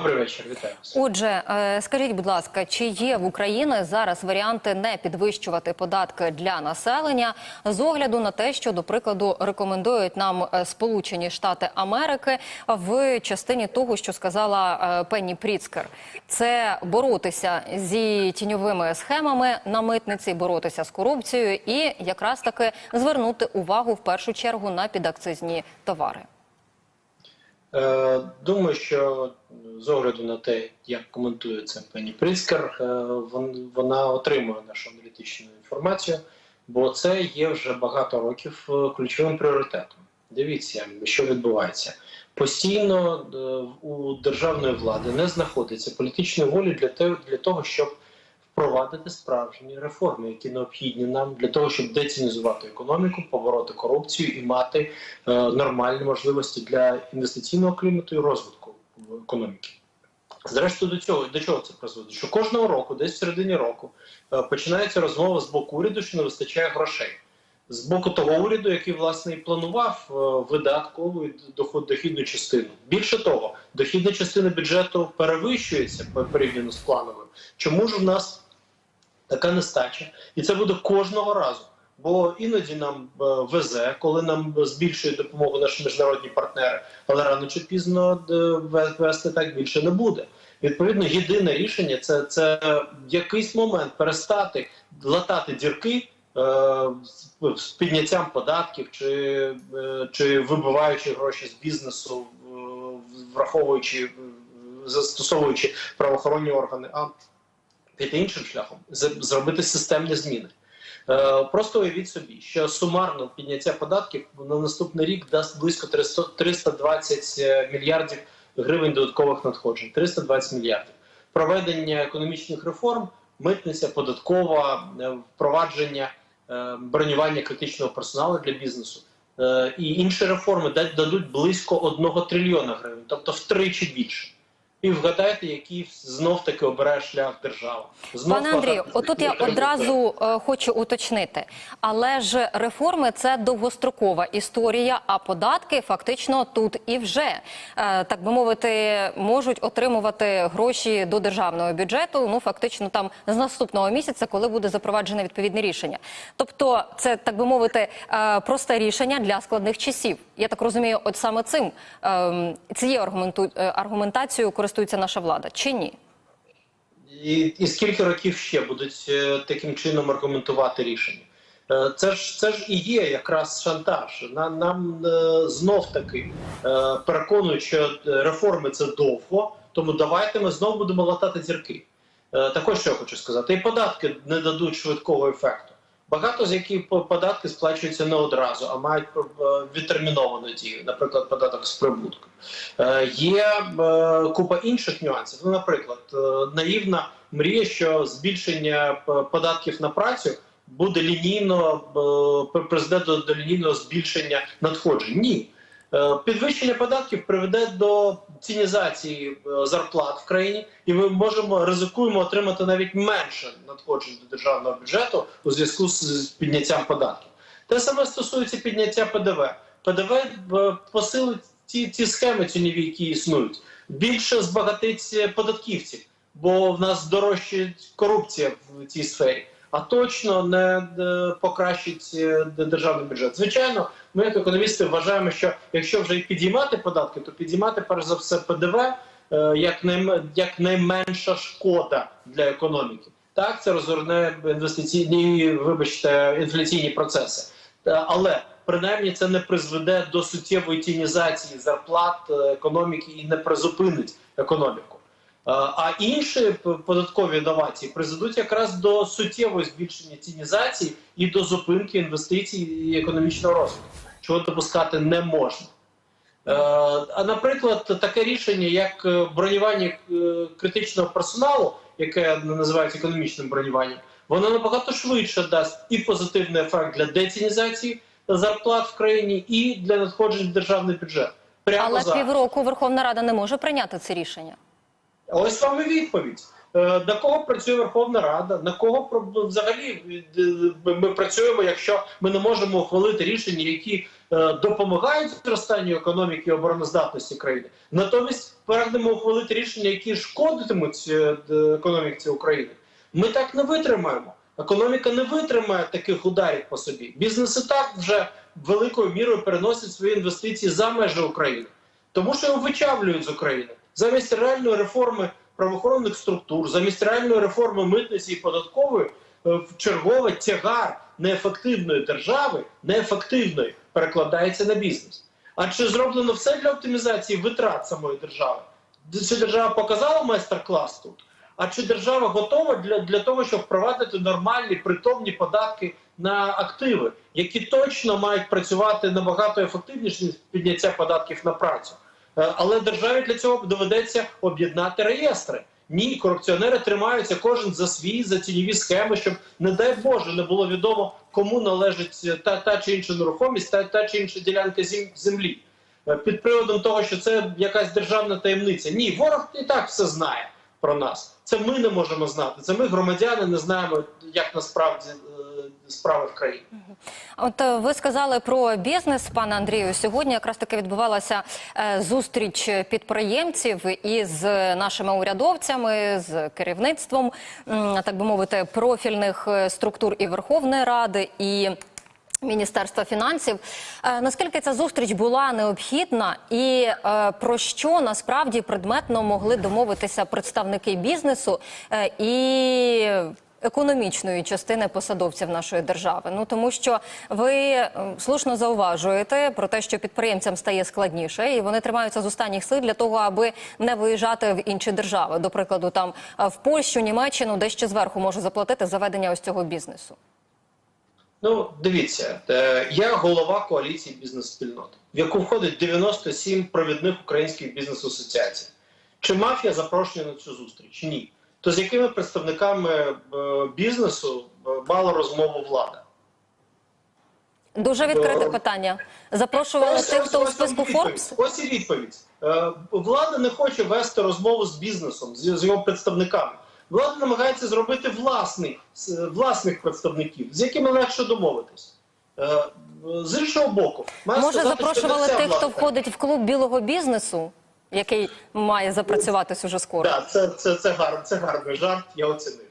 Добрий вечір, вітаю. Отже, е, скажіть, будь ласка, чи є в Україні зараз варіанти не підвищувати податки для населення з огляду на те, що до прикладу рекомендують нам е, Сполучені Штати Америки в частині того, що сказала е, Пенні Пріцкер, це боротися зі тіньовими схемами на митниці, боротися з корупцією і якраз таки звернути увагу в першу чергу на підакцизні товари. Е, думаю, що з огляду на те, як коментує це пані Прискер, е, вона отримує нашу аналітичну інформацію, бо це є вже багато років е, ключовим пріоритетом. Дивіться, що відбувається. Постійно у державної влади не знаходиться політичної волі для того, щоб впровадити справжні реформи, які необхідні нам для того, щоб децінізувати економіку, побороти корупцію і мати е, нормальні можливості для інвестиційного клімату і розвитку економіки. Зрештою, до цього до чого це призводить? Що кожного року, десь в середині року, е, починається розмова з боку уряду, що не вистачає грошей. З боку того уряду, який власне і планував е, видаткову і дохідну частину. Більше того, дохідна частина бюджету перевищується порівняно з плановою. Чому ж в нас така нестача? І це буде кожного разу. Бо іноді нам е, везе, коли нам збільшують допомогу наші міжнародні партнери, але рано чи пізно е, вести так більше не буде. Відповідно, єдине рішення це, це в якийсь момент перестати латати дірки е, з- підняттям податків чи, чи вибиваючи гроші з бізнесу, враховуючи застосовуючи правоохоронні органи, а піти іншим шляхом, зробити системні зміни. Е, Просто уявіть собі, що сумарно підняття податків на наступний рік дасть близько 300 320 мільярдів гривень додаткових надходжень. 320 мільярдів. Проведення економічних реформ, митниця, податкова, е, впровадження е, бронювання критичного персоналу для бізнесу е, і інші реформи дадуть близько 1 трильйона гривень, тобто втричі більше. І вгадайте, який знов таки обирає шлях держава. Знов Пане Андрію, отут я одразу е, хочу уточнити, але ж реформи це довгострокова історія, а податки фактично тут і вже е, так би мовити можуть отримувати гроші до державного бюджету. Ну фактично там з наступного місяця, коли буде запроваджене відповідне рішення. Тобто, це так би мовити е, просте рішення для складних часів. Я так розумію, от саме цим е, цією аргументу- е, аргументацією користується наша влада, чи ні? І, і скільки років ще будуть е, таким чином аргументувати рішення? Е, Це ж це ж і є якраз шантаж. Нам, нам е, знов таки переконують, що реформи це довго, тому давайте ми знову будемо латати зірки. Також що я хочу сказати, і податки не дадуть швидкого ефекту. Багато з яких по- податки сплачуються не одразу, а мають е, відтерміновану дію, наприклад, податок з прибутку. Е, Є е, купа інших нюансів. Ну, наприклад, наївна мрія, що збільшення податків на працю буде лінійно призведе до, лінійного збільшення надходжень. Ні. Підвищення податків приведе до цінізації е, зарплат в країні, і ми можемо ризикуємо отримати навіть менше надходжень до державного бюджету у зв'язку з підняттям податків. Те саме стосується підняття ПДВ. ПДВ е, посилить ті, ті схеми тіньові, які існують. Більше збагатить податківців, бо в нас дорожча корупція в цій сфері, а точно не е, покращить е, державний бюджет. Звичайно, ми, як економісти, вважаємо, що якщо вже і підіймати податки, то підіймати перш за все ПДВ е, як, як найменша шкода для економіки. Так, це розгорне інвестиційні, вибачте, інфляційні процеси. Але принаймні це не призведе до суттєвої тінізації зарплат економіки і не призупинить економіку. Е, А інші податкові інновації призведуть якраз до суттєвого збільшення тінізації і до зупинки інвестицій і економічного розвитку, чого допускати не можна. Е, А наприклад, таке рішення, як е, бронювання критичного персоналу, яке називається економічним бронюванням, воно набагато швидше дасть і позитивний ефект для децінізації зарплат в країні, і для надходжень в державний бюджет. Прямо Але зараз. півроку Верховна Рада не може прийняти це рішення. Ось вам і відповідь. е, на кого працює Верховна Рада, на кого взагалі е, ми працюємо, якщо ми не можемо ухвалити рішення, які е, допомагають зростанню економіки і обороноздатності країни. Натомість прагнемо ухвалити рішення, які шкодитимуть економіці України. Ми так не витримаємо. Економіка не витримає таких ударів по собі. Бізнес і так вже великою мірою переносить свої інвестиції за межі України, тому що його вичавлюють з України замість реальної реформи правоохоронних структур, замість реальної реформи митниці і податкової е, чергове тягар неефективної держави, неефективної, перекладається на бізнес. А чи зроблено все для оптимізації витрат самої держави? Чи держава показала майстер-клас тут? А чи держава готова для, для того, щоб впровадити нормальні притомні податки на активи, які точно мають працювати набагато ефективніше ніж підняття податків на працю? Е, Але державі для цього доведеться об'єднати реєстри. Ні, корупціонери тримаються кожен за свій за тіньові схеми, щоб не дай Боже не було відомо, кому належить та, та чи інша нерухомість, та, та чи інша ділянка землі. Е, Під приводом того, що це якась державна таємниця. Ні, ворог і так все знає про нас. Це ми не можемо знати. Це ми, громадяни, не знаємо, як насправді е, справи в країні. От е, ви сказали про бізнес, пане Андрію. Сьогодні якраз таки відбувалася е, зустріч підприємців із нашими урядовцями, з керівництвом, так би мовити, профільних е, структур і Верховної Ради і. Міністерства фінансів наскільки ця зустріч була необхідна, і про що насправді предметно могли домовитися представники бізнесу і економічної частини посадовців нашої держави? Ну тому що ви слушно зауважуєте про те, що підприємцям стає складніше, і вони тримаються з останніх сил для того, аби не виїжджати в інші держави. До прикладу, там в Польщу, Німеччину, де ще зверху може заплатити за ведення ось цього бізнесу. Ну, дивіться, е, я голова коаліції бізнес-спільнот, в яку входить 97 провідних українських бізнес-асоціацій. Чи мав я запрошення на цю зустріч? Ні. То з якими представниками е, бізнесу е, мала розмову влада? Дуже відкрите Е, питання. Запрошували Ось- тих, ось- хто у списку. Forbes? Ось і відповідь. Влада не хоче вести розмову з бізнесом, з, його представниками. Влада намагається зробити власних, власних представників, з якими легше домовитись. З іншого боку, Може, сказати, запрошували тих, хто входить в клуб білого бізнесу, який має запрацюватись уже скоро. Так, це, це, це, гар, це гарний жарт, я оцінив.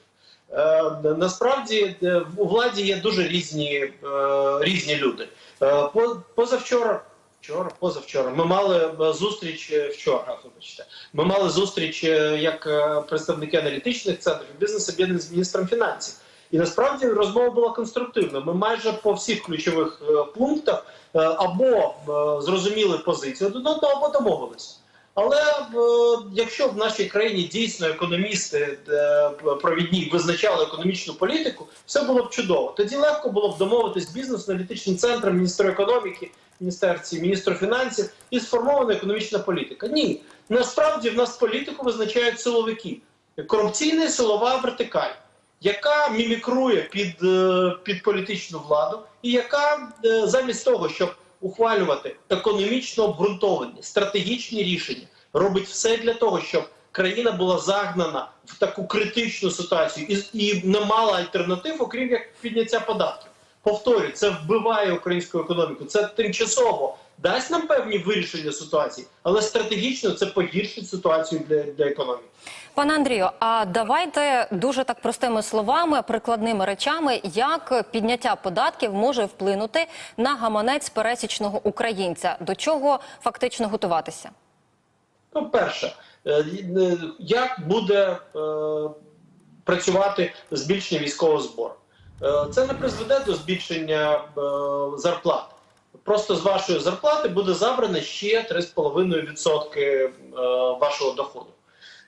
Е, насправді е, у владі є дуже різні, е, різні люди. Е, по, позавчора, вчора, позавчора, ми мали е, зустріч е, вчора, вибачте. Ми мали зустріч як представники аналітичних центрів бізнес об'єднаний з міністром фінансів. І насправді розмова була конструктивна. Ми майже по всіх ключових пунктах або зрозуміли позицію один одного, або домовилися. Але якщо в нашій країні дійсно економісти е, провідні визначали економічну політику, все було б чудово. Тоді легко було б домовитись бізнес-аналітичним центром, міністру економіки, міністерці, міністру фінансів і сформована економічна політика. Ні, насправді в нас політику визначають силовики. Корупційна силова вертикаль, яка мімікрує під, е, під політичну владу, і яка е, замість того, щоб ухвалювати економічно обґрунтовані стратегічні рішення, робить все для того, щоб країна була загнана в таку критичну ситуацію і, і не мала альтернатив, окрім як підняття податків. Повторюю, це вбиває українську економіку. Це тимчасово дасть нам певні вирішення ситуації, але стратегічно це погіршить ситуацію для, для економіки. Пане Андрію, а давайте дуже так простими словами, прикладними речами, як підняття податків може вплинути на гаманець пересічного українця. До чого фактично готуватися? Ну, перше, е, е, як буде е, працювати збільшення військового збору? Це не призведе до збільшення зарплат. Просто з вашої зарплати буде забрано ще 3,5% е, вашого доходу.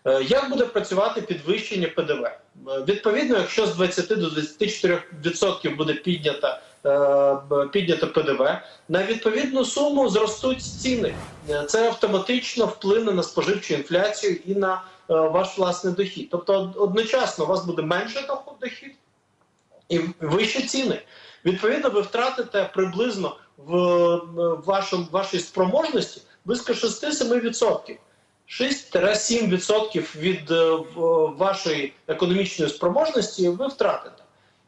Е, Як буде працювати підвищення ПДВ? Е, Відповідно, якщо з 20 до 24% буде піднята е, піднято ПДВ, на відповідну суму зростуть ціни. Це автоматично вплине на споживчу інфляцію і на ваш власний дохід. Тобто одночасно у вас буде менше дохід і вищі ціни. Відповідно, ви втратите приблизно в, в вашій спроможності близько 6-7%. 6-7% від е, вашої економічної спроможності ви втратите.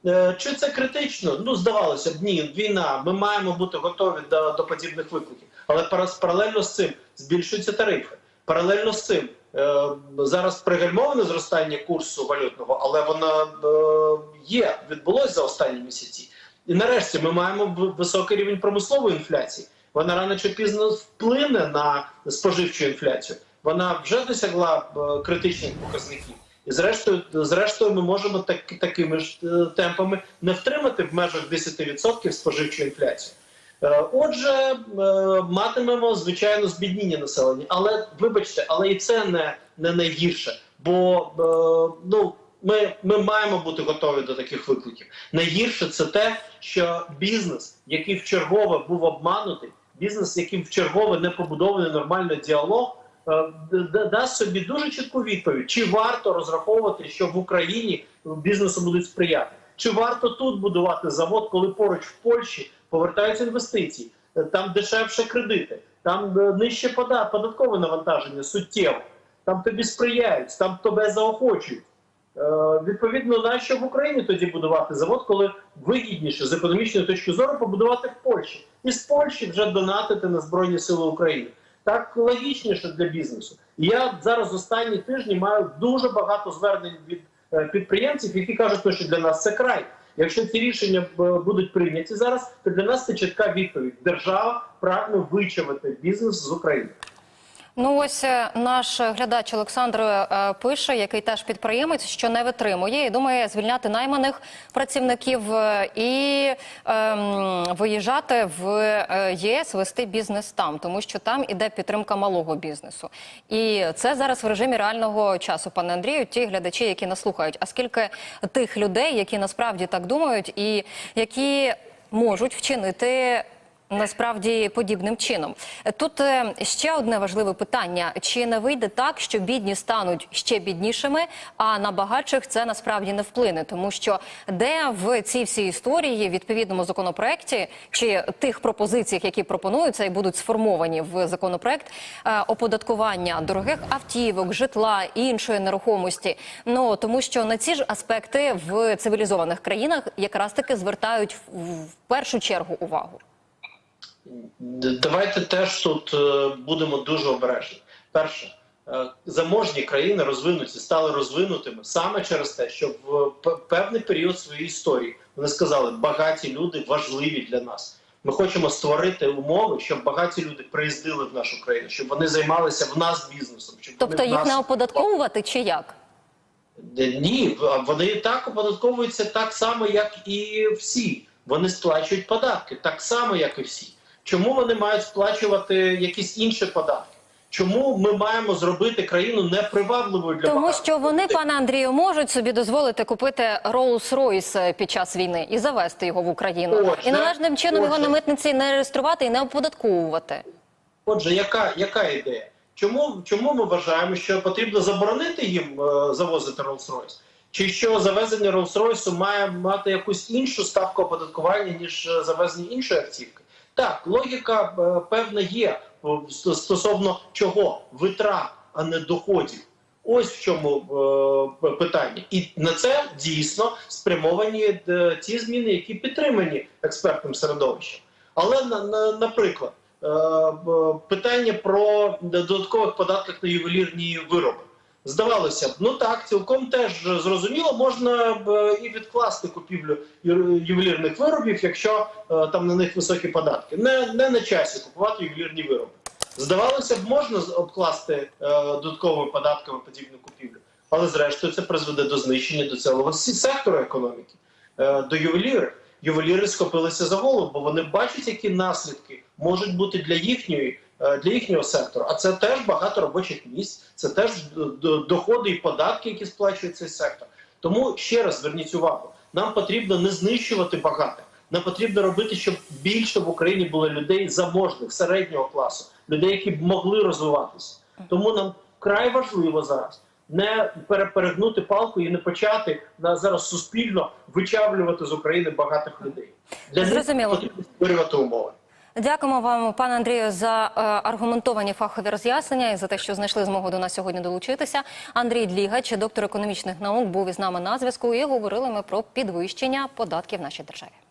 Е, Чи це критично? Ну, здавалося б, ні, війна. Ми маємо бути готові до, до подібних викликів. Але паралельно з цим збільшуються тарифи. Паралельно з цим е, зараз пригальмоване зростання курсу валютного, але воно е, є, відбулося за останні місяці. І нарешті ми маємо високий рівень промислової інфляції. Вона рано чи пізно вплине на споживчу інфляцію. Вона вже досягла е, критичних показників. І зрештою, зрештою, ми можемо так, такими ж е, темпами не втримати в межах 10% споживчу інфляцію. Е, Отже, матимемо звичайно збідніння населення, але вибачте, але і це не, не найгірше, бо ну. Ми, ми маємо бути готові до таких викликів. Найгірше це те, що бізнес, який вчергове був обманутий, бізнес, яким вчергове не побудований нормальний діалог, дасть собі дуже чітку відповідь: чи варто розраховувати, що в Україні бізнесу будуть сприяти, чи варто тут будувати завод, коли поруч в Польщі повертаються інвестиції, е, там дешевше кредити, там е, нижче податкове навантаження суттєво, там тобі сприяють, там тебе заохочують. Е, Відповідно, нащо в Україні тоді будувати завод, коли вигідніше з економічної точки зору побудувати в Польщі і з Польщі вже донатити на Збройні Сили України. Так логічніше для бізнесу. Я зараз останні тижні маю дуже багато звернень від е, підприємців, які кажуть, що для нас це край. Якщо ці рішення е, будуть прийняті зараз, то для нас це чітка відповідь. Держава прагне вичавити бізнес з України. Ну ось е, наш глядач Олександр е, пише, який теж підприємець, що не витримує і думає звільняти найманих працівників е, і ем, виїжджати в е, ЄС, вести бізнес там, тому що там іде підтримка малого бізнесу. І це зараз в режимі реального часу, пане Андрію. Ті глядачі, які нас слухають. А скільки тих людей, які насправді так думають, і які можуть вчинити Насправді подібним чином тут е, ще одне важливе питання: чи не вийде так, що бідні стануть ще біднішими, а на багатших це насправді не вплине, тому що де в цій всій історії відповідному законопроекті чи тих пропозиціях, які пропонуються і будуть сформовані в законопроект, е, оподаткування дорогих автівок, житла і іншої нерухомості. Ну тому що на ці ж аспекти в цивілізованих країнах якраз таки звертають в, в першу чергу увагу. Давайте теж тут е, будемо дуже обережні. Перше, е, заможні країни розвинуті стали розвинутими саме через те, що в певний період своєї історії вони сказали, багаті люди важливі для нас. Ми хочемо створити умови, щоб багаті люди приїздили в нашу країну, щоб вони займалися в нас бізнесом. Щоб Тобто вони їх нас... не оподатковувати чи як? Ні, вони так оподатковуються так само, як і всі. Вони сплачують податки так само, як і всі. Чому вони мають сплачувати якісь інші податки? Чому ми маємо зробити країну непривабливою для Тому що вони, пане Андрію, можуть собі дозволити купити Rolls-Royce під час війни і завести його в Україну, Отже, і належним чином його на митниці не реєструвати і не оподатковувати. Отже, яка, яка ідея? Чому, чому ми вважаємо, що потрібно заборонити їм е, завозити Rolls-Royce? Чи що завезення Rolls-Royce має мати якусь іншу ставку оподаткування, ніж е, завезення іншої автівки? Так, логіка е, певна є е, стосовно чого витрат, а не доходів. Ось в чому е, питання, і на це дійсно спрямовані е, ті зміни, які підтримані експертним середовищем. Але на, на, наприклад, е, питання про додаткових податках на ювелірні вироби. Здавалося б, ну так, цілком теж зрозуміло, можна б і відкласти купівлю ювелірних виробів, якщо е, там на них високі податки. Не, не на часі купувати ювелірні вироби. Здавалося б, можна обкласти е, додатковими податками подібну купівлю, але зрештою це призведе до знищення до цілого сектору економіки, е, до ювелірів. Ювеліри схопилися за голову, бо вони бачать, які наслідки можуть бути для їхньої е, для їхнього сектору. А це теж багато робочих місць, це теж доходи і податки, які сплачує цей сектор. Тому ще раз зверніть увагу: нам потрібно не знищувати багатих. Нам потрібно робити, щоб більше в Україні було людей заможних, середнього класу, людей, які б могли розвиватися. Тому нам вкрай важливо зараз не перегнути палку і не почати на зараз суспільно вичавлювати з України багатих людей. Для них Зрозуміло. потрібно створювати умови. Дякуємо вам, пане Андрію, за е, аргументовані фахові роз'яснення і за те, що знайшли змогу до нас сьогодні долучитися. Андрій Длігач, доктор економічних наук, був із нами на зв'язку. І говорили ми про підвищення податків в нашій державі.